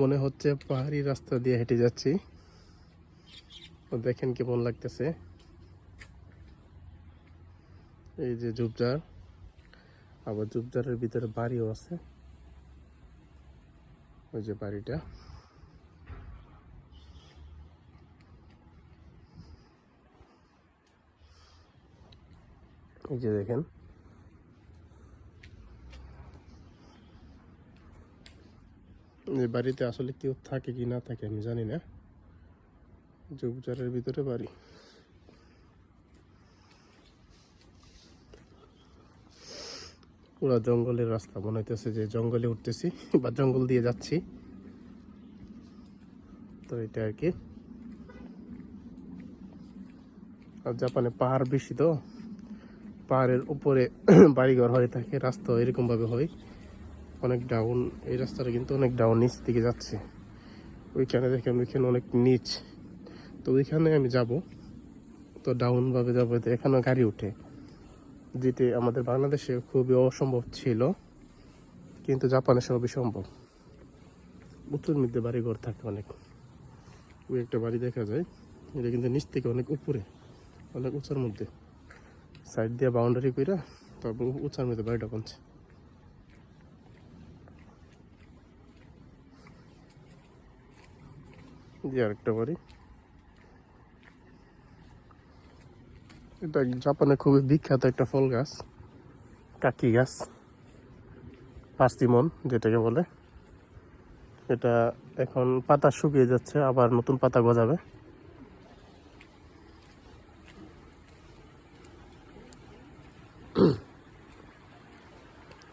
মনে হচ্ছে পাহাড়ি রাস্তা দিয়ে হেঁটে যাচ্ছি। তো দেখেন কেমন লাগতেছে। এই যে ঝুপঝাড়, আবার ঝুপঝাড়ের ভিতরে বাড়িও আছে। ওই যে বাড়িটা। এই যে দেখেন এই বাড়িতে আসলে কেউ থাকে কি না থাকে আমি জানি না। ঝুপঝাড়ের ভিতরে বাড়ি। পুরা জঙ্গলের রাস্তা মনে হইতেছে যে জঙ্গলে উঠতেছি বা জঙ্গল দিয়ে যাচ্ছি। তো এটা আর কি। আর জাপানে পাহাড় বেশি তো। পাহাড়ের উপরে বাড়িঘর হয়ে থাকে রাস্তা এরকম ভাবে হয়। অনেক ডাউন এই রাস্তাটা কিন্তু অনেক ডাউন নিচ দিকে যাচ্ছে। ওইখানে দেখেন ওইখানে অনেক নিচ। তো ওইখানে আমি যাব। তো ডাউনভাবে যাব তো এখানেও গাড়ি উঠে। যেটি আমাদের বাংলাদেশে খুবই অসম্ভব ছিল, কিন্তু জাপানে সবই সম্ভব। উঁচুর মধ্যে বাড়ি ঘর থাকে অনেক। ওই একটা বাড়ি দেখা যায়, এটা কিন্তু নিচ থেকে অনেক উপরে, অনেক উঁচার মধ্যে। সাইড দিয়ে বাউন্ডারি কইরা তারপর উঁচার মধ্যে বাড়িটা বানছে। আরেকটা বাড়ি এটা জাপানে খুবই বিখ্যাত একটা ফল গাছ, কাকি গাছ, পাস্তিমন যেটাকে বলে। এটা এখন পাতা শুকিয়ে যাচ্ছে, আবার নতুন পাতা গজাবে।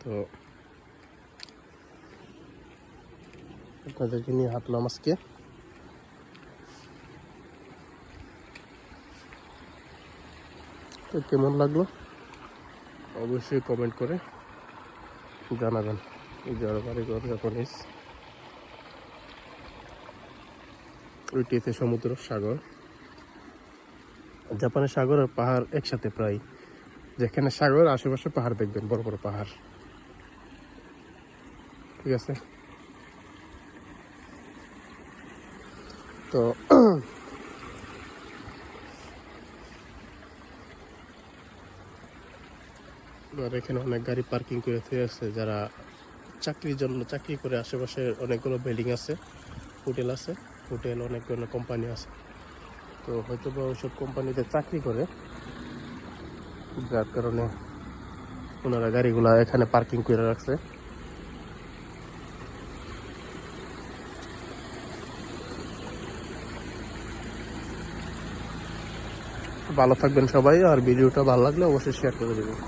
তো আপনাদেরকে নিয়ে হাঁটলাম আজকে। তো কেমন লাগল? অবশ্যই কমেন্ট করে জানাবেন। এই যে আরও বাড়ি ঘর জাপানিজ ওইটিতে সমুদ্র, সাগর। জাপানের সাগর আর পাহাড় একসাথে প্রায়। যেখানে সাগর, আশেপাশে পাহাড় দেখবেন, বড় বড় পাহাড়। ঠিক আছে? তো আর এখানে অনেক গাড়ি পার্কিং করে থুয়ে আছে, যারা চাকরির জন্য, চাকরি করে আশেপাশে অনেকগুলো বিল্ডিং আছে, হোটেল আছে, হোটেল অনেকগুলো কোম্পানি আছে। তো হয়তো বা ওইসব কোম্পানিতে চাকরি করে, যার কারণে ওনারা গাড়িগুলা এখানে পার্কিং করে রাখছে। ভালো থাকবেন সবাই, আর ভিডিওটা ভালো লাগলে অবশ্যই শেয়ার করে দেবেন।